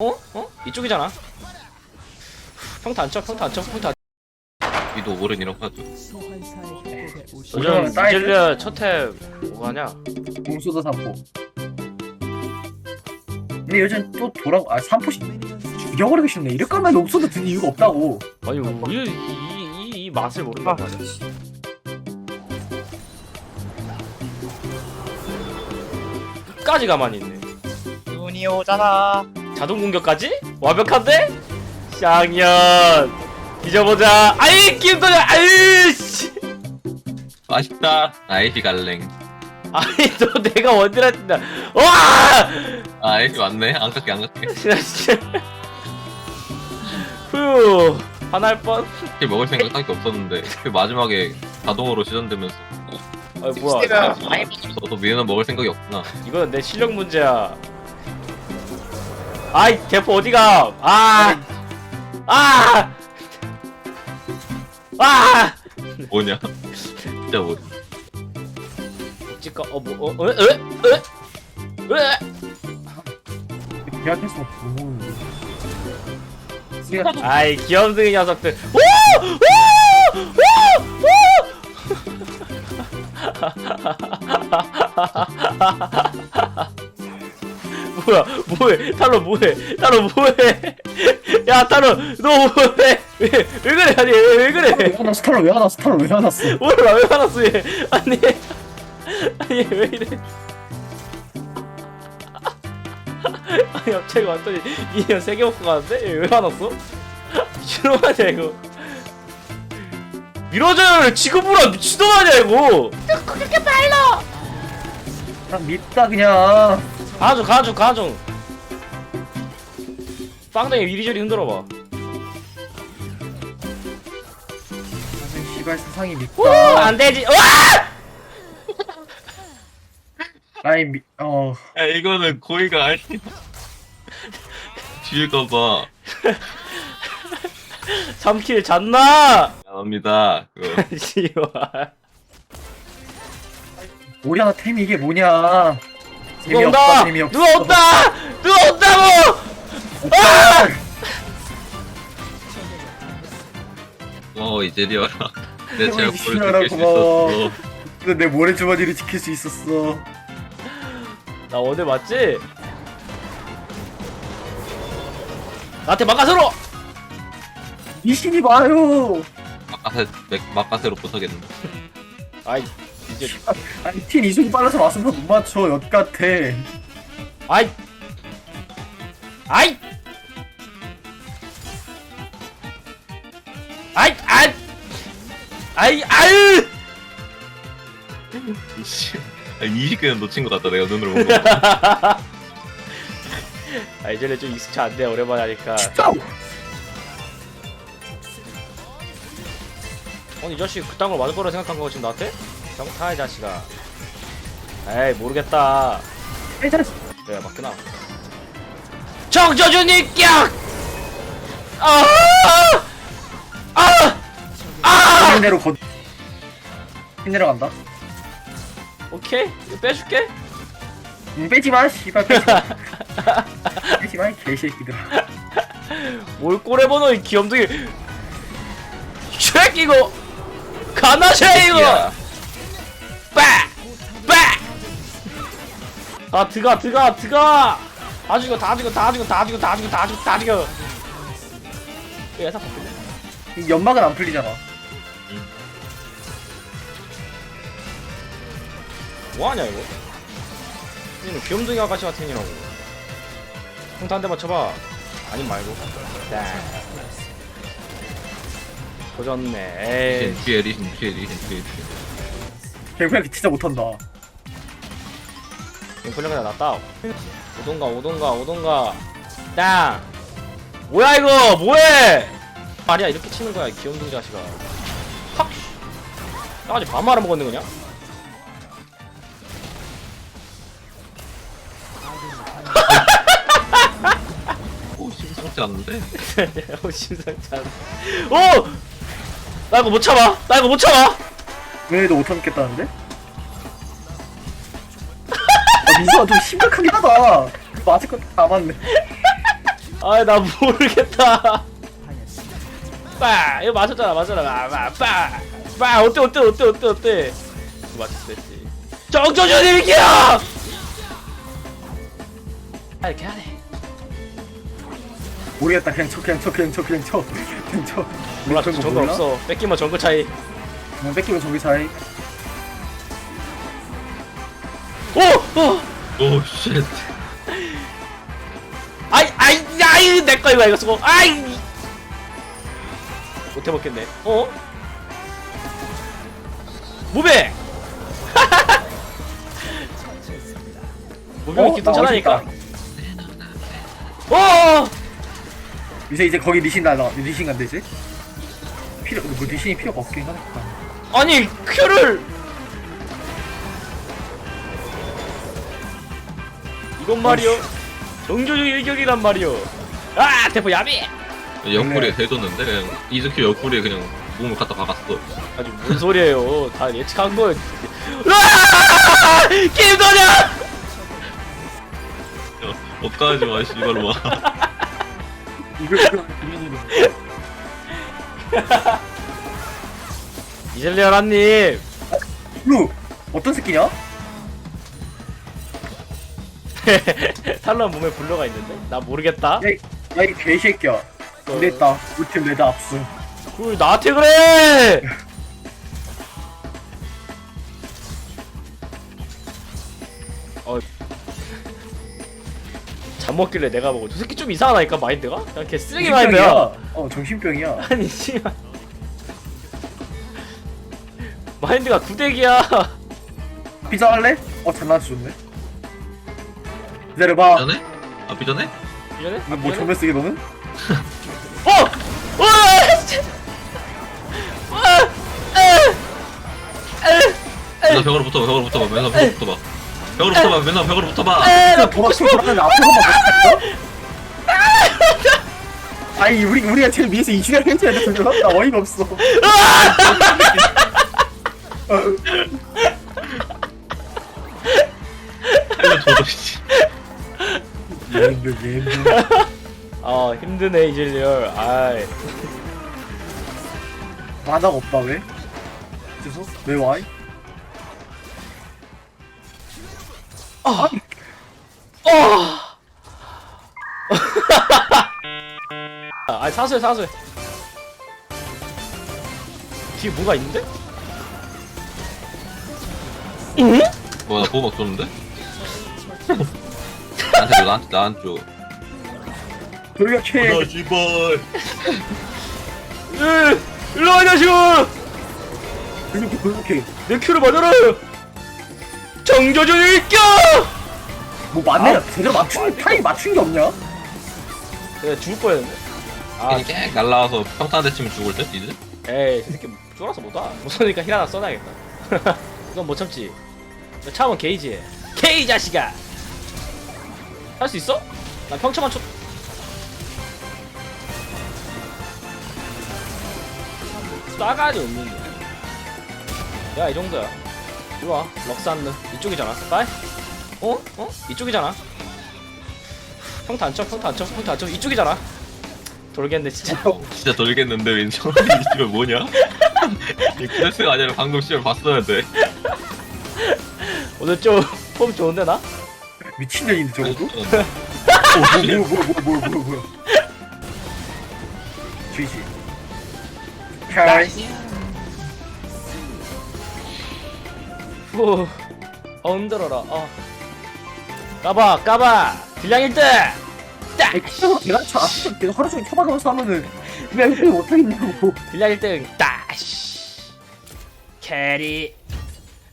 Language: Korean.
어? 어? 이쪽이잖아. 평타 안 쳐, 평타 안 쳐, 평타 안 위도 오른이라고 하죠. 쳐. 오히려 요즘? 이젤리아 첫해 뭐가 하냐? 공수도 삼포. 근데 요즘 또 돌아 아 삼포씩 죽여버리고 싶네. 이럴 거면 옥수도 든 이유가 없다고. 아니, 이, 이, 이, 이 맛을 모른단 말이야. 끝까지 가만히 있네. 눈이 오잖아. 자동 공격까지? 완벽한데? 쌍년 뒤져보자. 아이 김도현 아이씨. 맛있다. 아이시 갈랭. 아니 너 내가 원딜할 텐데. 와! 아, 아이시 맞네. 안 갈게, 안 갈게. 진짜. 휴 화날 뻔. 먹을 생각 딱히 없었는데 그 마지막에 자동으로 시전되면서 아 뭐야? 저도 미에는 먹을 생각이 없구나. 이거는 내 실력 문제야. 아이 대포 어디가? 아, 아, 아. 뭐냐? 진짜 뭐. 어뭐 어, 에? 에? 에? 에? 계약했어. 못 먹는데. 아이 귀염둥이 녀석들. 오! 오! 오! 오! 뭐야? 뭐해? 탈로 뭐해? 탈로 뭐해? 야 탈로 너 뭐해? 왜, 왜 그래? 아니 왜, 왜왜 그래? 화났어? 스타로 왜 화났어? 스타로 왜 화났어? 몰라 왜 화났어 얘? 아니 아니 왜 이래? 아니 갑자기 왔더니 이년 세개 먹고 가는데? 얘왜 화났어? 미친놈 아니야 이거. 밀어줘요 지금보라 미친놈 아니야 이거. 난 밉다 그냥. 가줘 가줘 가줘 빵댕이 이리저리 흔들어봐 나는 씨발 세상이 오 밉다. 안되지 와 아니 미, 어. 야, 이거는 고의가 아니야. 뒤일까봐. 3킬 잤나 미안합니다. 그거. 씨발 우리 하나 템이 이게 뭐냐? 누가 온다 누가 온다 누가 온다고 아! 어, 이제 리어라. 내 제가 볼을 지킬 수 고마워. 있었어. 근데 내 모래 주머니를 지킬 수 있었어. 나 오늘 맞지? 나한테 막아서로 미신이 봐요. 막가세, 맥- 막가세로 못하겠는데. 아이 이제 아니 틴 이속이 빨라서 왔으면 못 맞춰 엿 같아. 아이 아이 아이 아이 아이 아이 씨. 아, 20개는 놓친 것 같다, 내가 눈으로 본 거. 아 이제는 좀 익숙치 않네 오랜만에 하니까 진짜. 어, 이 자식 그딴 걸 맞을 거라 생각한 거 지금 나한테? 정타 이 자식아 에이 모르겠다 아니 잘했어. 그래 맞구나 정저준이 깍! 아! 아! 아! tin 대로 거. 틴 내려간다. 오케이 이거 빼줄게 음, 빼지 마, 씨발 빼지 마. 빼지 마, 이 개새끼들아. 뭘 꼬레버너 이 귀염둥이 쉐ක් 이거 가나샤 이거 아 드가 드가 드가! 다 죽여 다 죽여 다 죽여 다 죽여 다 죽여 다 죽여 다 죽여. 예상 바뀌네? 이 연막은 안 풀리잖아. 뭐하냐 이거? 이는 귀염둥이 아가씨 같은 이라고. 형타 한 대 맞춰봐. 아님 말고. 네. 조졌네. 에이. 뒤에 리신, 뒤에 리신, 뒤에 리신. 개구야 진짜 못한다. 링플레가 났다 오던가 오던가 오던가. 땅 뭐야 이거? 뭐해? 말이야 이렇게 치는 거야 이 귀염둥이 자식아. 팍! 까지 반 말아 먹었네 그냥. 오, 심상치 않은데? 어, 심상치 않네. 오! 나 이거 못 참아? 나 이거 못 참아? 왜도 못 참겠다는데? 아, 민서가 좀 심각하긴 하다. 맞을 것다 맞네. 아나 모르겠다. 빠 이거 맞췄잖아 맞잖아. 빠빠빠 어때 어때 어때 어때 어때? 이거 맞췄지. 정조준 일기야! 아 이렇게 하네. 모르겠다. 그냥 쳐 그냥 쳐 그냥 쳐 그냥 쳐. 그냥 쳐. 몰라 정글? 없어. 뺏기면 정글 차이. 그냥 뺏기면 저기 사이 오! 오! 오 쉣. 아이 아이 아이 내거 이거 이거 쓰고 아이 못해 먹겠네 어? 무배 무배 어? 기나 괜찮으니까 어딨다. 어 이제 이제 거기 리신 날라 리신 간대 이제 필요 뭐 리신이 필요가 없긴 하겠다 아니 큐를 이건 말이요 정조중 일격이란 말이요 아 대포 야비 옆구리에 대줬는데 이즈큐 옆구리에 그냥 몸을 갖다 박았어. 아니 뭔 소리예요 다 예측한 거예요 으아! 김도령 야, 억까지 마 씨발로 와. 이젤리아라님 루 어떤 새끼냐? 탈론 몸에 불러가 있는데? 나 모르겠다. 야 이 개새끼야. 안 됐다. 우리 팀 레드 압수. 그 나한테 그래! 어. 잠 먹길래 내가 보고 저 새끼 좀 이상하다니까 마인드가? 그냥 걔 쓰레기 마인드야. 어 정신병이야. 아니 씨발. 마인드가 구대기야. 피자 할래? 어 장난치 좋네 기다려봐 전에? 아 비전에? 이전에? 이거 뭐 정면 쓰기 너는? 어! 어! 씨! 어! 에! 에! 맨날 벽으로 붙어봐 벽으로 붙어봐 맨날 벽으로 붙어봐 벽으로 붙어봐 맨날 벽으로 붙어봐 에! 나야 보고 싶어! 돌아가는데 앞에서만 못했어? 아니 우리 우리가 제일 위에서 이슈를 해줘야 돼나 어이가 없어 살려줘도 씨 얘들 얘들 아 힘드네 이질리얼 아이 만화가 없다 왜? 그래서 왜 와이? 어! 아 사수해 사수해 뒤에 뭐가 있는데? 응? 뭐야 나 보호막 줬는데? 나한테 줘 나한테 나한테 줘 돌격해 씨발 으, 일로 와, 이 자식아! 돌격해 돌격해 내 큐를 맞아라! 정조준 일격! 뭐 맞네 제대로 맞춘 타임 맞춘 게 없냐? 내가 죽을 뻔했는데? 아, 괜히 깽 날라와서 평타 대치면 죽을 듯 이제? 에이, 저 새끼 쫄아서 못 와. 못 쏘니까 힐 하나 써놔야겠다. 이건 못 참지. 너 차원 게이지. 게이 자식아! 할 수 있어? 나 평차만 쳐. 싸가지 없는데. 야, 이 정도야. 이리 와, 럭산느. 이쪽이잖아. 빨? 어? 어? 이쪽이잖아. 평타 안 쳐, 평타 안 쳐, 평타 안 쳐. 이쪽이잖아. 돌겠네, 진짜. 진짜 돌겠는데 왠지 이거 뭐냐? 이 클래스가 아니라 방금 시절 봤어야 돼 오늘 좀 폼 좋은데, 나? 미친년인데 저거도? 어, 어, 뭐야 뭐야 뭐야 뭐야 뭐야 뭐야 GG 잘 후, 어, 흔들어라. 어. 까봐, 까봐. 딜량 1등! 딱! 계속 내가 저 앞에서 계속 하루 종일 쳐박으면서 하면은 그냥 힐 못하겠냐고 딜량 1등! 따시! 캐리.